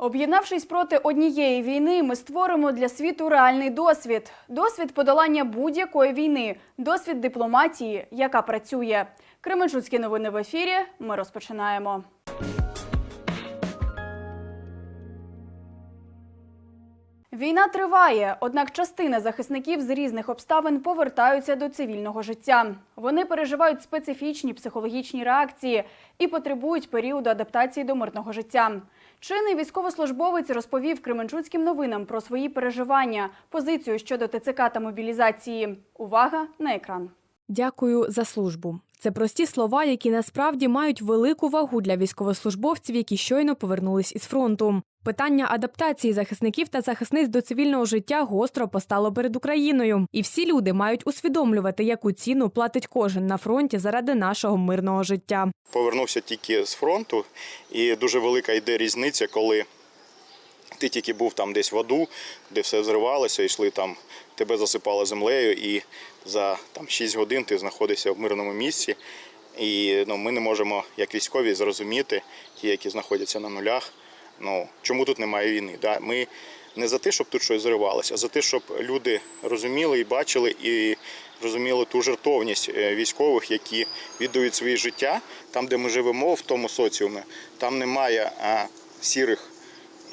Об'єднавшись проти однієї війни, ми створимо для світу реальний досвід. Досвід подолання будь-якої війни, досвід дипломатії, яка працює. Кременчуцькі новини в ефірі. Ми розпочинаємо. Війна триває, однак частина захисників з різних обставин повертаються до цивільного життя. Вони переживають специфічні психологічні реакції і потребують періоду адаптації до мирного життя. Чинний військовослужбовець розповів Кременчуцьким новинам про свої переживання, позицію щодо ТЦК та мобілізації. Увага на екран. Дякую за службу. Це прості слова, які насправді мають велику вагу для військовослужбовців, які щойно повернулись із фронту. Питання адаптації захисників та захисниць до цивільного життя гостро постало перед Україною, і всі люди мають усвідомлювати, яку ціну платить кожен на фронті заради нашого мирного життя. Повернувся тільки з фронту, і дуже велика йде різниця, коли ти тільки був там десь в аду, де все зривалося, йшли там, тебе засипало землею, і за там 6 годин ти знаходишся в мирному місці. І ну, ми не можемо, як військові, зрозуміти, ті, які знаходяться на нулях, ну, чому тут немає війни. Да? Ми не за те, щоб тут щось зривалося, а за те, щоб люди розуміли і бачили, і розуміли ту жертовність е, військових, які віддають своє життя там, де ми живемо, в тому соціумі, там немає а, сірих.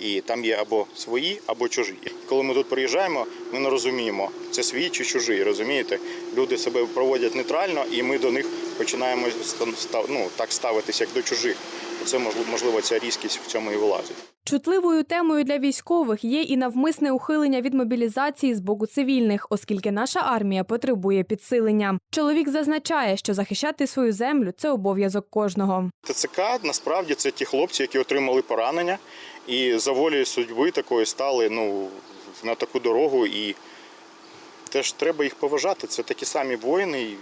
І там є або свої, або чужі. Коли ми тут приїжджаємо, ми не розуміємо, це свій чи чужий. Розумієте? Люди себе проводять нейтрально, і ми до них починаємо ну, так ставитися, як до чужих. Це можливо ця різкість в цьому і вилазить. Чутливою темою для військових є і навмисне ухилення від мобілізації з боку цивільних, оскільки наша армія потребує підсилення. Чоловік зазначає, що захищати свою землю це обов'язок кожного. ТЦК насправді це ті хлопці, які отримали поранення, і за волею судьби такої стали ну, на таку дорогу. І теж треба їх поважати. Це такі самі воїни.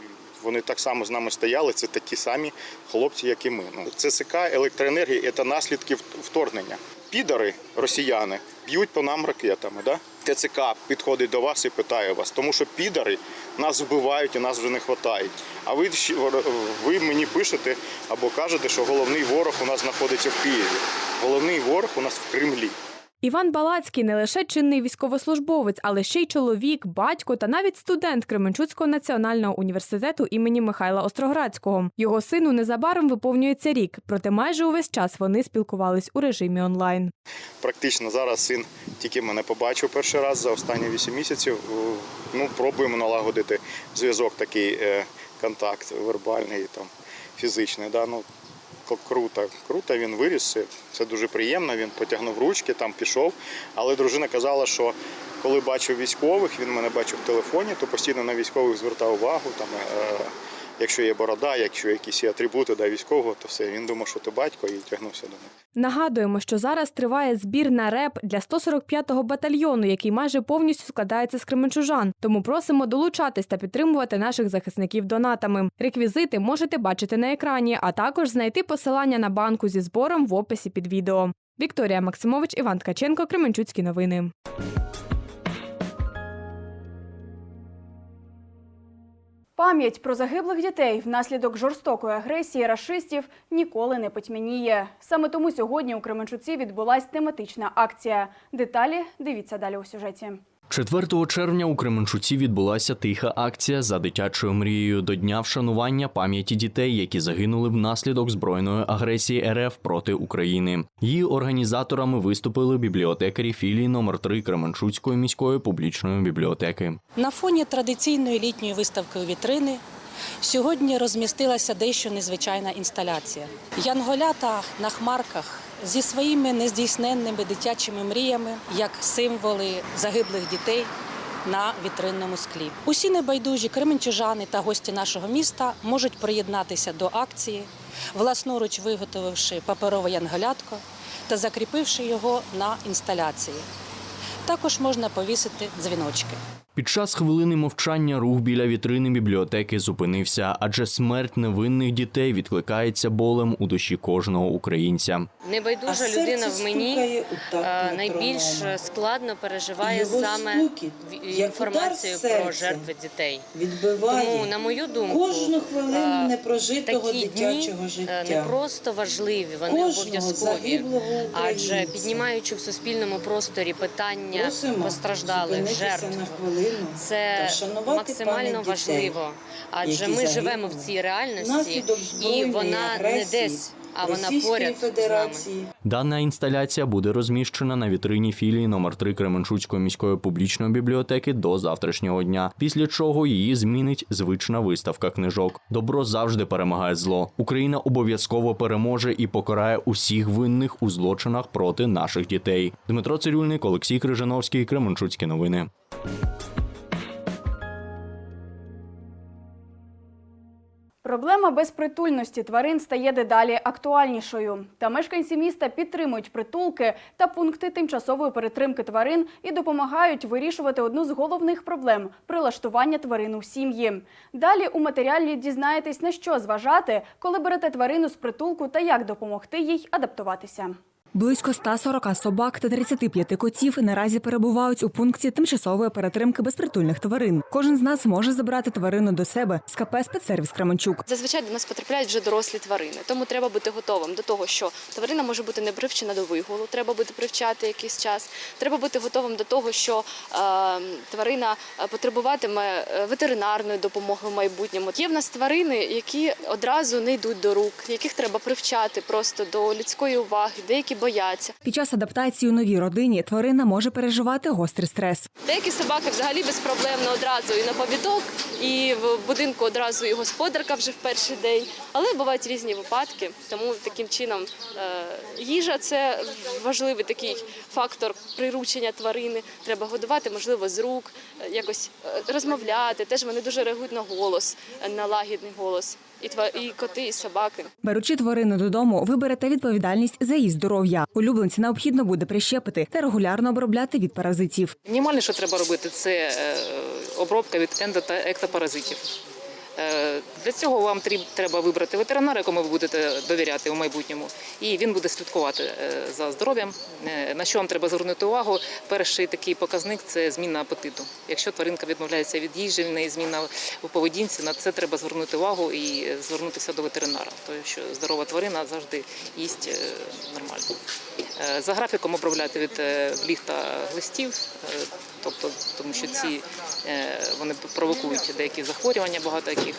Вони так само з нами стояли. Це такі самі хлопці, як і ми. Ну, ЦСК, електроенергія це наслідки вторгнення. Підари, росіяни, б'ють по нам ракетами. Да? ТЦК підходить до вас і питає вас, тому що підари нас вбивають і нас вже не вистачає. А ви, ви мені пишете або кажете, що головний ворог у нас знаходиться в Києві. Головний ворог у нас в Кремлі. Іван Балацький не лише чинний військовослужбовець, але ще й чоловік, батько та навіть студент Кременчуцького національного університету імені Михайла Остроградського. Його сину незабаром виповнюється рік, проте майже увесь час вони спілкувались у режимі онлайн. Практично зараз син тільки мене побачив перший раз за останні 8 місяців. Ну, пробуємо налагодити зв'язок, такий е, контакт вербальний, там, фізичний. Да? Ну, круто, круто, він виріс, це, дуже приємно. Він потягнув ручки, там пішов. Але дружина казала, що коли бачив військових, він мене бачив в телефоні, то постійно на військових звертав увагу. Там, е, якщо є борода, якщо якісь є атрибути да, військового, то все. Він думав, що ти батько і тягнувся до них. Нагадуємо, що зараз триває збір на реп для 145-го батальйону, який майже повністю складається з кременчужан. Тому просимо долучатись та підтримувати наших захисників донатами. Реквізити можете бачити на екрані, а також знайти посилання на банку зі збором в описі під відео. Вікторія Максимович, Іван Ткаченко, Кременчуцькі новини. Пам'ять про загиблих дітей внаслідок жорстокої агресії рашистів ніколи не потьмяніє. Саме тому сьогодні у Кременчуці відбулась тематична акція. Деталі дивіться далі у сюжеті. 4 червня у Кременчуці відбулася тиха акція за дитячою мрією до дня вшанування пам'яті дітей, які загинули внаслідок збройної агресії РФ проти України. Її організаторами виступили бібліотекарі філії номер 3 Кременчуцької міської публічної бібліотеки. На фоні традиційної літньої виставки вітрини сьогодні розмістилася дещо незвичайна інсталяція. Янголята на хмарках зі своїми нездійсненними дитячими мріями, як символи загиблих дітей. На вітринному склі усі небайдужі кременчужани та гості нашого міста можуть приєднатися до акції, власноруч виготовивши паперове янголятко та закріпивши його на інсталяції. Також можна повісити дзвіночки. Під час хвилини мовчання рух біля вітрини бібліотеки зупинився, адже смерть невинних дітей відкликається болем у душі кожного українця. Небайдужа людина в мені е, найбільш складно переживає саме інформацію про жертви дітей. Тому, на мою думку, кожну хвилину е, непрожитого Такі дні дитячого е, життя. не просто важливі, вони обов'язкові. Адже піднімаючи в суспільному просторі питання постраждалих жертв, це максимально важливо. Адже ми живемо в цій реальності, і вона не десь, а вона поряд з нами. Федерації. Дана інсталяція буде розміщена на вітрині філії номер 3 Кременчуцької міської публічної бібліотеки до завтрашнього дня, після чого її змінить звична виставка книжок. Добро завжди перемагає зло. Україна обов'язково переможе і покарає усіх винних у злочинах проти наших дітей. Дмитро Цирюльник, Олексій Крижановський, Кременчуцькі новини. Проблема безпритульності тварин стає дедалі актуальнішою. Та мешканці міста підтримують притулки та пункти тимчасової перетримки тварин і допомагають вирішувати одну з головних проблем прилаштування тварин у сім'ї. Далі у матеріалі дізнаєтесь на що зважати, коли берете тварину з притулку та як допомогти їй адаптуватися. Близько 140 собак та 35 котів наразі перебувають у пункті тимчасової перетримки безпритульних тварин. Кожен з нас може забрати тварину до себе з КП «Спецсервіс Кременчук. Зазвичай до нас потрапляють вже дорослі тварини, тому треба бути готовим до того, що тварина може бути не привчена до вигулу, треба буде привчати якийсь час. Треба бути готовим до того, що е, тварина е, потребуватиме е, ветеринарної допомоги в майбутньому. Є в нас тварини, які одразу не йдуть до рук, яких треба привчати просто до людської уваги, деякі бояться. Під час адаптації у новій родині тварина може переживати гострий стрес. Деякі собаки взагалі безпроблемно одразу і на повідок, і в будинку одразу і господарка вже в перший день. Але бувають різні випадки, тому таким чином е, їжа це важливий такий фактор приручення тварини. Треба годувати, можливо, з рук, е, якось е, розмовляти. Теж вони дуже реагують на голос, на лагідний голос. І тва- і коти, і собаки. Беручи тварину додому, ви берете відповідальність за її здоров'я. Улюбленці необхідно буде прищепити та регулярно обробляти від паразитів. Мінімальне, що треба робити, це е, обробка від ендо та ектопаразитів. Е, Для цього вам треба вибрати ветеринара, якому ви будете довіряти у майбутньому, і він буде слідкувати е, за здоров'ям. Е, На що вам треба звернути увагу? Перший такий показник це зміна апетиту. Якщо тваринка відмовляється від їжі, в неї зміна у поведінці, на це треба звернути увагу і звернутися до ветеринара, тому що здорова тварина завжди їсть нормально. За графіком обробляти від бліг та глистів, тобто тому що ці е, вони провокують деякі захворювання, багато яких.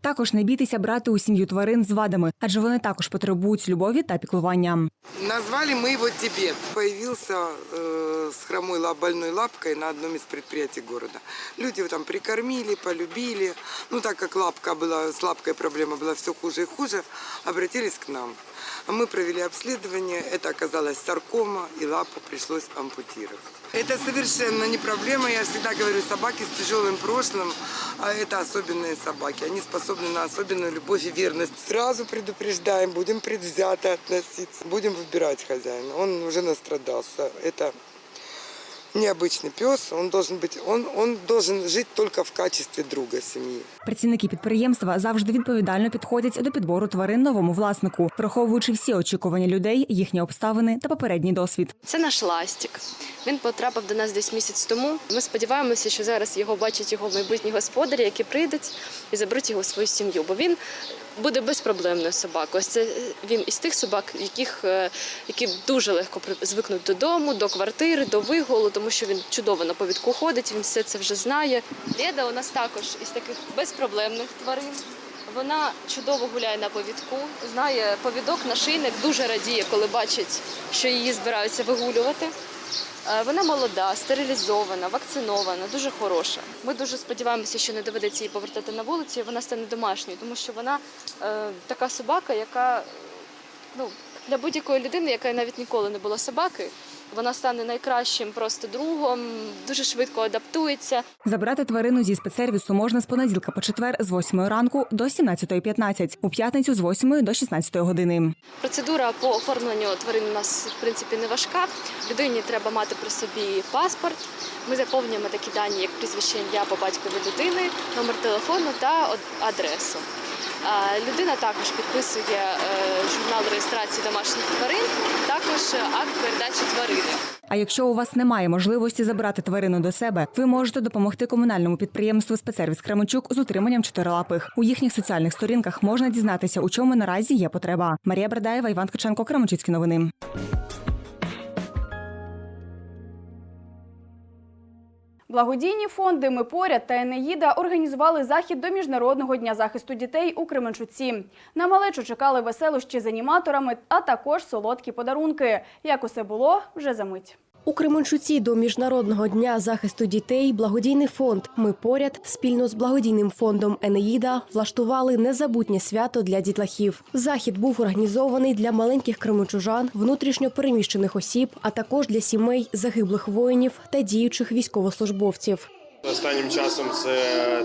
Також не бійтеся брати у сім'ю тварин з вадами, адже вони також потребують любові та піклування. Назвали мы его Тибет. Появился э, с хромой лап, больной лапкой на одном из предприятий города. Люди его там прикормили, полюбили. Ну, так как лапка была, с лапкой проблема была все хуже и хуже, обратились к нам. А мы провели обследование, это оказалось саркома, и лапу пришлось ампутировать. Это совершенно не проблема. Я всегда говорю, собаки с тяжелым прошлым, а это особенные собаки. Они способны на особенную любовь и верность. Сразу предупреждаем, будем предвзято относиться, будем выбирать хозяина. Он уже настрадался. Это необычный пес, он должен быть, он, он должен жить только в качестве друга семьи. Працівники підприємства завжди відповідально підходять до підбору тварин новому власнику, враховуючи всі очікування людей, їхні обставини та попередній досвід. Це наш ластик. Він потрапив до нас десь місяць тому. Ми сподіваємося, що зараз його бачать його майбутні господарі, які прийдуть і заберуть його в свою сім'ю. Бо він буде безпроблемною собакою. Ось це він із тих собак, яких е, які дуже легко звикнуть додому, до квартири, до вигулу, тому що він чудово на повідку ходить. Він все це вже знає. Леда у нас також із таких безпроблемних тварин. Вона чудово гуляє на повідку, знає повідок, нашийник, дуже радіє, коли бачить, що її збираються вигулювати. Е, Вона молода, стерилізована, вакцинована, дуже хороша. Ми дуже сподіваємося, що не доведеться її повертати на вулицю, і вона стане домашньою, тому що вона е, така собака, яка ну, для будь-якої людини, яка навіть ніколи не була собаки, вона стане найкращим просто другом, дуже швидко адаптується. Забрати тварину зі спецсервісу можна з понеділка по четвер з 8 ранку до 17.15, у п'ятницю з 8 до 16 години. Процедура по оформленню тварин у нас в принципі не важка. Людині треба мати при собі паспорт. Ми заповнюємо такі дані, як прізвище ім'я по батькові дитини, номер телефону та адресу. Людина також підписує е, журнал реєстрації домашніх тварин, також е, акт передачі тварини. А якщо у вас немає можливості забрати тварину до себе, ви можете допомогти комунальному підприємству спецсервіс Кременчук з утриманням чотирилапих. У їхніх соціальних сторінках можна дізнатися, у чому наразі є потреба. Марія Бердаєва, Іван Ткаченко, Кременчуцькі новини. Благодійні фонди Ми поряд та Енеїда організували захід до Міжнародного дня захисту дітей у Кременчуці. На малечу чекали веселощі з аніматорами, а також солодкі подарунки. Як усе було, вже за мить. У Кременчуці до Міжнародного дня захисту дітей благодійний фонд Ми поряд спільно з благодійним фондом Енеїда влаштували незабутнє свято для дітлахів. Захід був організований для маленьких кременчужан, внутрішньо переміщених осіб, а також для сімей загиблих воїнів та діючих військовослужбовців. Останнім часом це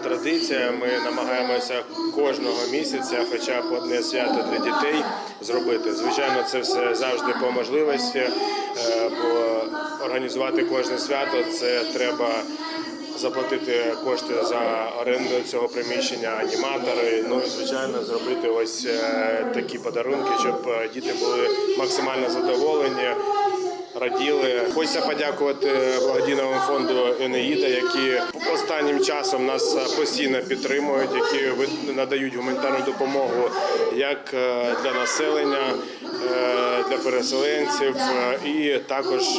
традиція. Ми намагаємося кожного місяця, хоча б одне свято для дітей зробити. Звичайно, це все завжди по можливості, е, бо організувати кожне свято це треба. Заплатити кошти за оренду цього приміщення, аніматори. Ну і звичайно зробити ось е, такі подарунки, щоб е, діти були максимально задоволені раділи. Хочеться подякувати благодійному фонду Енеїда, які останнім часом нас постійно підтримують, які надають гуманітарну допомогу як е, для населення, е, для переселенців е, і також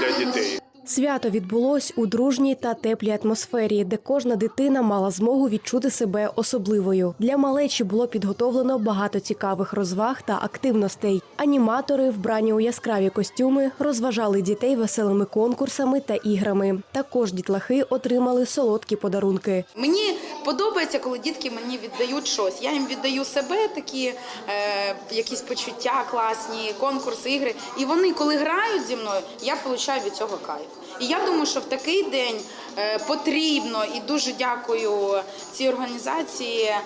для дітей. Свято відбулось у дружній та теплій атмосфері, де кожна дитина мала змогу відчути себе особливою. Для малечі було підготовлено багато цікавих розваг та активностей. Аніматори, вбрані у яскраві костюми, розважали дітей веселими конкурсами та іграми. Також дітлахи отримали солодкі подарунки. Мені подобається, коли дітки мені віддають щось. Я їм віддаю себе, такі е, якісь почуття класні, конкурси, ігри. І вони, коли грають зі мною, я отримую від цього кайф. І я думаю, що в такий день е, потрібно і дуже дякую цій організації, е,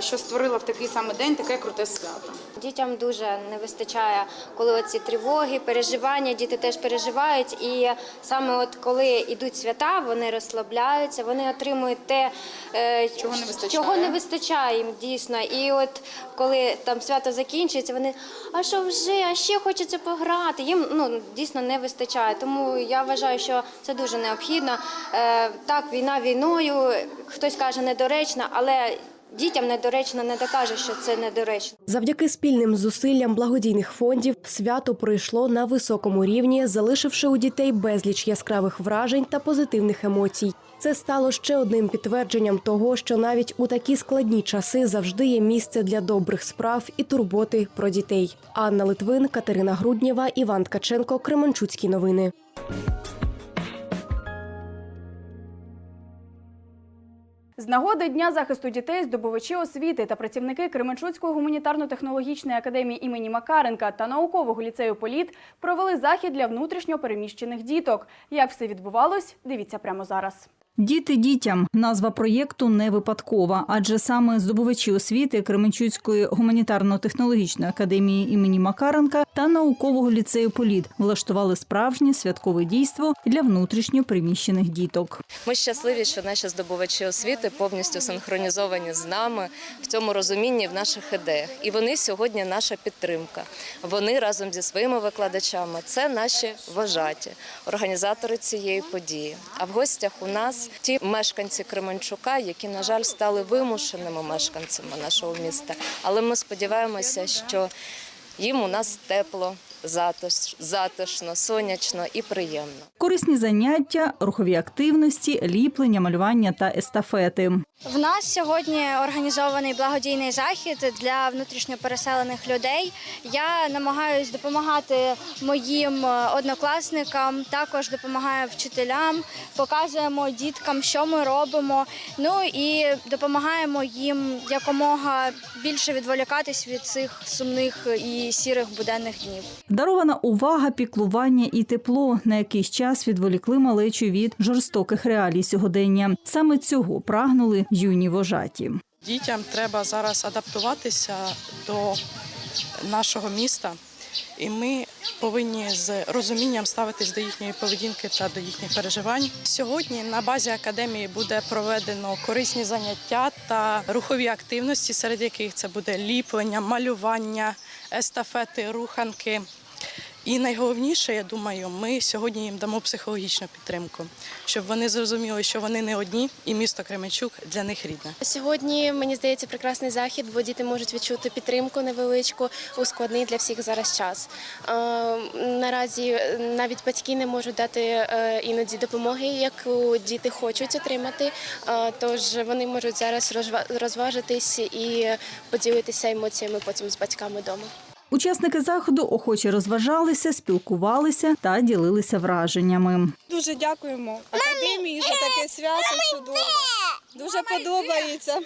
що створила в такий саме день таке круте свято. Дітям дуже не вистачає, коли оці тривоги, переживання, діти теж переживають. І саме от коли йдуть свята, вони розслабляються, вони отримують те, е, Чого не вистачає. чого не вистачає їм дійсно. І от коли там свято закінчується, вони а що вже, а ще хочеться пограти. Їм ну дійсно не вистачає. Тому я вважаю, що це дуже необхідно. Е, так, війна війною, хтось каже недоречно, але дітям недоречно не докаже, що це недоречно. Завдяки спільним зусиллям благодійних фондів свято пройшло на високому рівні, залишивши у дітей безліч яскравих вражень та позитивних емоцій. Це стало ще одним підтвердженням того, що навіть у такі складні часи завжди є місце для добрих справ і турботи про дітей. Анна Литвин, Катерина Груднєва, Іван Ткаченко, Кременчуцькі новини. З нагоди Дня захисту дітей здобувачі освіти та працівники Кременчуцької гуманітарно-технологічної академії імені Макаренка та наукового ліцею Політ провели захід для внутрішньо переміщених діток. Як все відбувалось, дивіться прямо зараз. Діти дітям назва проєкту не випадкова, адже саме здобувачі освіти Кременчуцької гуманітарно-технологічної академії імені Макаренка та наукового ліцею Політ влаштували справжнє святкове дійство для внутрішньо приміщених діток. Ми щасливі, що наші здобувачі освіти повністю синхронізовані з нами в цьому розумінні в наших ідеях. І вони сьогодні наша підтримка. Вони разом зі своїми викладачами це наші вожаті, організатори цієї події. А в гостях у нас ті мешканці Кременчука, які, на жаль, стали вимушеними мешканцями нашого міста. Але ми сподіваємося, що їм у нас тепло, затиш, затишно, сонячно і приємно. Корисні заняття, рухові активності, ліплення, малювання та естафети. В нас сьогодні організований благодійний захід для внутрішньопереселених людей. Я намагаюсь допомагати моїм е, однокласникам, також допомагаю вчителям, показуємо діткам, що ми робимо. Ну і допомагаємо їм якомога більше відволікатись від цих сумних і сірих буденних днів. Дарована увага, піклування і тепло на якийсь час відволікли малечу від жорстоких реалій сьогодення. Саме цього прагнули юні вожаті. Дітям треба зараз адаптуватися до нашого міста, і ми повинні з розумінням ставитись до їхньої поведінки та до їхніх переживань. Сьогодні на базі академії буде проведено корисні заняття та рухові активності, серед яких це буде ліплення, малювання, естафети, руханки. І найголовніше, я думаю, ми сьогодні їм дамо психологічну підтримку, щоб вони зрозуміли, що вони не одні, і місто Кременчук для них рідне. Сьогодні мені здається прекрасний захід, бо діти можуть відчути підтримку невеличку у складний для всіх зараз час. Наразі навіть батьки не можуть дати е, іноді допомоги, яку діти хочуть отримати. Тож вони можуть зараз розва- розважитись і поділитися емоціями потім з батьками вдома. Учасники заходу охоче розважалися, спілкувалися та ділилися враженнями. Дуже дякуємо академії за таке свято чудове. Дуже подобається.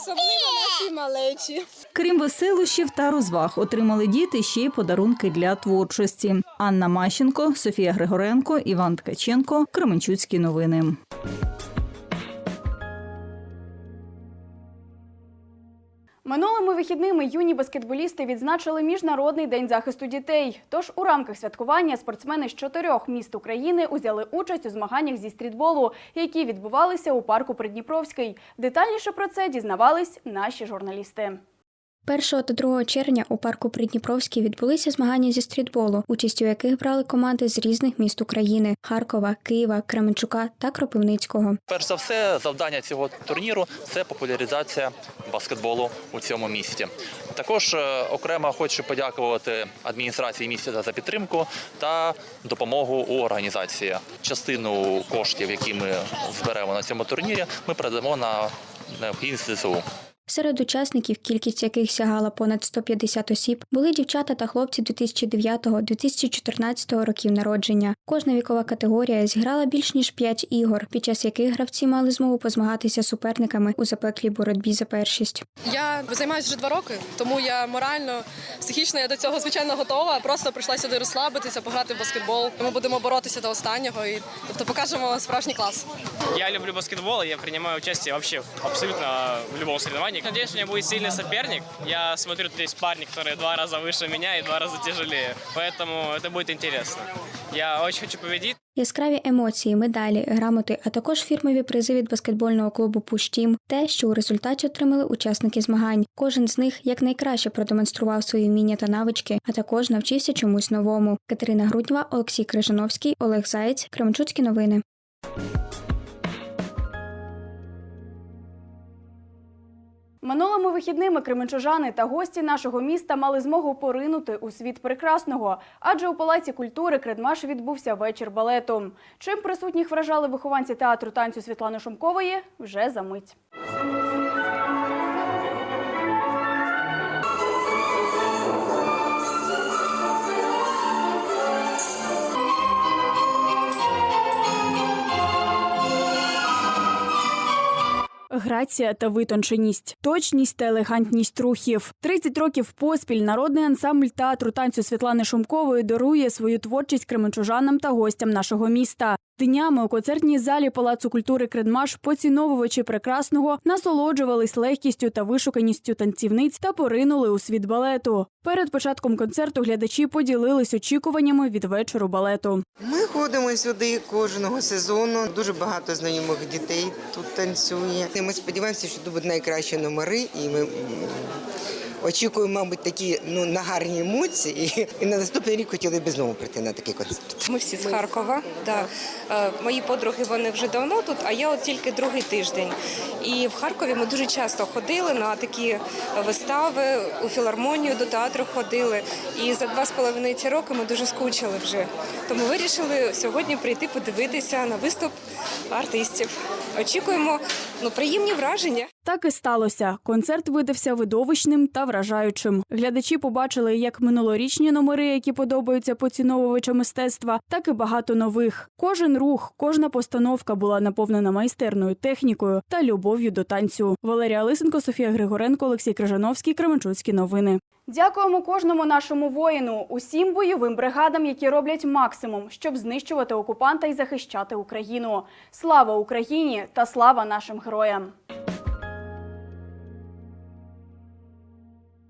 Особливо нашій малечі. Крім веселощів та розваг, отримали діти ще й подарунки для творчості. Анна Мащенко, Софія Григоренко, Іван Ткаченко. Кременчуцькі новини. Минулими вихідними юні баскетболісти відзначили Міжнародний день захисту дітей. Тож у рамках святкування спортсмени з чотирьох міст України узяли участь у змаганнях зі стрітболу, які відбувалися у парку Придніпровський. Детальніше про це дізнавались наші журналісти. 1 та 2 червня у парку Придніпровський відбулися змагання зі стрітболу, участь у яких брали команди з різних міст України: Харкова, Києва, Кременчука та Кропивницького. Перш за все, завдання цього турніру це популяризація баскетболу у цьому місті. Також е, окремо хочу подякувати адміністрації міста за підтримку та допомогу у організації. Частину коштів, які ми зберемо на цьому турнірі, ми передамо на ЗСУ. Серед учасників, кількість яких сягала понад 150 осіб, були дівчата та хлопці 2009-2014 років народження. Кожна вікова категорія зіграла більш ніж 5 ігор, під час яких гравці мали змогу позмагатися з суперниками у запеклій боротьбі за першість. Я займаюся вже два роки, тому я морально, психічно я до цього звичайно готова. Просто прийшла сюди розслабитися, пограти в баскетбол. Ми будемо боротися до останнього і тобто покажемо справжній клас. Я люблю баскетбол, я принимаю участие вообще абсолютно в любом соревновании. Надеюсь, у меня будет сильный соперник. Я смотрю, тут есть парни, которые два раза выше меня и два раза тяжелее. Поэтому это будет интересно. Я очень хочу победить. Яскраві емоції, медалі, грамоти, а також фірмові призи від баскетбольного клубу Пуштім, те, що у результаті отримали учасники змагань. Кожен з них якнайкраще продемонстрував свої вміння та навички, а також навчився чомусь новому. Катерина Груднєва, Олексій Крижановський, Олег Заєць, Кременчуцькі новини. Минулими вихідними кременчужани та гості нашого міста мали змогу поринути у світ прекрасного, адже у палаці культури Кредмаш відбувся вечір балету. Чим присутніх вражали вихованці театру танцю Світлани Шумкової вже за мить. Грація та витонченість, точність та елегантність рухів. 30 років поспіль народний ансамбль театру танцю Світлани Шумкової дарує свою творчість кременчужанам та гостям нашого міста. Днями у концертній залі Палацу культури Кредмаш поціновувачі прекрасного насолоджувались легкістю та вишуканістю танцівниць та поринули у світ балету. Перед початком концерту глядачі поділились очікуваннями від вечору балету. Ми ходимо сюди кожного сезону. Дуже багато знайомих дітей тут танцює. Ми сподіваємося, що тут будуть найкращі номери, і ми м, очікуємо, мабуть, такі ну на гарні емоції. І на наступний рік хотіли б знову прийти на такий концерт. Ми всі з Харкова. Да. Е, Мої подруги вони вже давно тут, а я от тільки другий тиждень. І в Харкові ми дуже часто ходили на такі вистави, у філармонію до театру ходили. І за два з половиною ці роки ми дуже скучили вже. Тому вирішили сьогодні прийти подивитися на виступ артистів. Очікуємо ну приємні враження. Так і сталося. Концерт видався видовищним та вражаючим. Глядачі побачили як минулорічні номери, які подобаються поціновувачам мистецтва, так і багато нових. Кожен рух, кожна постановка була наповнена майстерною технікою та любов'ю до танцю. Валерія Лисенко, Софія Григоренко, Олексій Крижановський, Кременчуцькі новини. Дякуємо кожному нашому воїну, усім бойовим бригадам, які роблять максимум, щоб знищувати окупанта і захищати Україну. Слава Україні та слава нашим героям!